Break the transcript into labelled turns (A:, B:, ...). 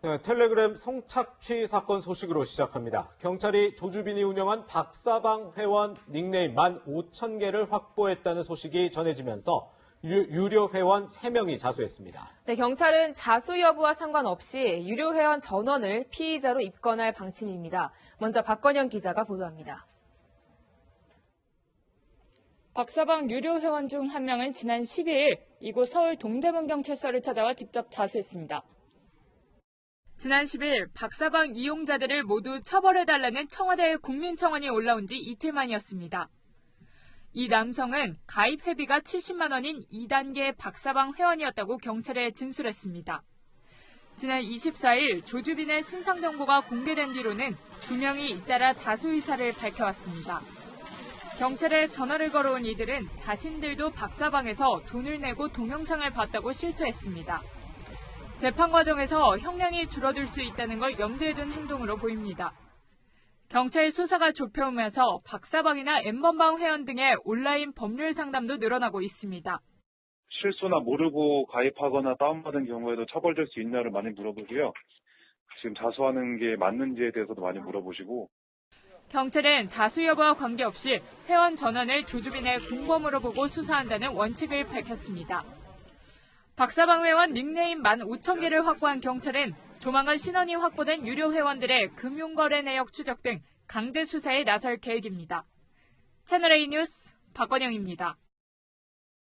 A: 네, 텔레그램 성착취 사건 소식으로 시작합니다. 경찰이 조주빈이 운영한 박사방 회원 닉네임 15,000개를 확보했다는 소식이 전해지면서 유- 유료 회원 3명이 자수했습니다.
B: 네, 경찰은 자수 여부와 상관없이 유료 회원 전원을 피의자로 입건할 방침입니다. 먼저 박건영 기자가 보도합니다.
C: 박사방 유료 회원 중 한 명은 지난 12일 이곳 서울 동대문 경찰서를 찾아와 직접 자수했습니다. 지난 10일 박사방 이용자들을 모두 처벌해달라는 청와대 국민청원이 올라온 지 이틀 만이었습니다. 이 남성은 가입 회비가 70만 원인 2단계 박사방 회원이었다고 경찰에 진술했습니다. 지난 24일 조주빈의 신상 정보가 공개된 뒤로는 두 명이 잇따라 자수 의사를 밝혀왔습니다. 경찰에 전화를 걸어온 이들은 자신들도 박사방에서 돈을 내고 동영상을 봤다고 실토했습니다. 재판 과정에서 형량이 줄어들 수 있다는 걸 염두에 둔 행동으로 보입니다. 경찰 수사가 좁혀오면서 박사방이나 엠번방 회원 등의 온라인 법률 상담도 늘어나고 있습니다.
D: 실수나 모르고 가입하거나 다운받은 경우에도 처벌될 수 있냐를 많이 물어보고요. 지금 자수하는 게 맞는지에 대해서도 많이 물어보시고
C: 경찰은 자수 여부와 관계없이 회원 전원을 조주빈의 공범으로 보고 수사한다는 원칙을 밝혔습니다. 박사방 회원 닉네임 15,000개를 확보한 경찰은 조만간 신원이 확보된 유료 회원들의 금융거래 내역 추적 등 강제 수사에 나설 계획입니다. 채널A 뉴스 박건영입니다.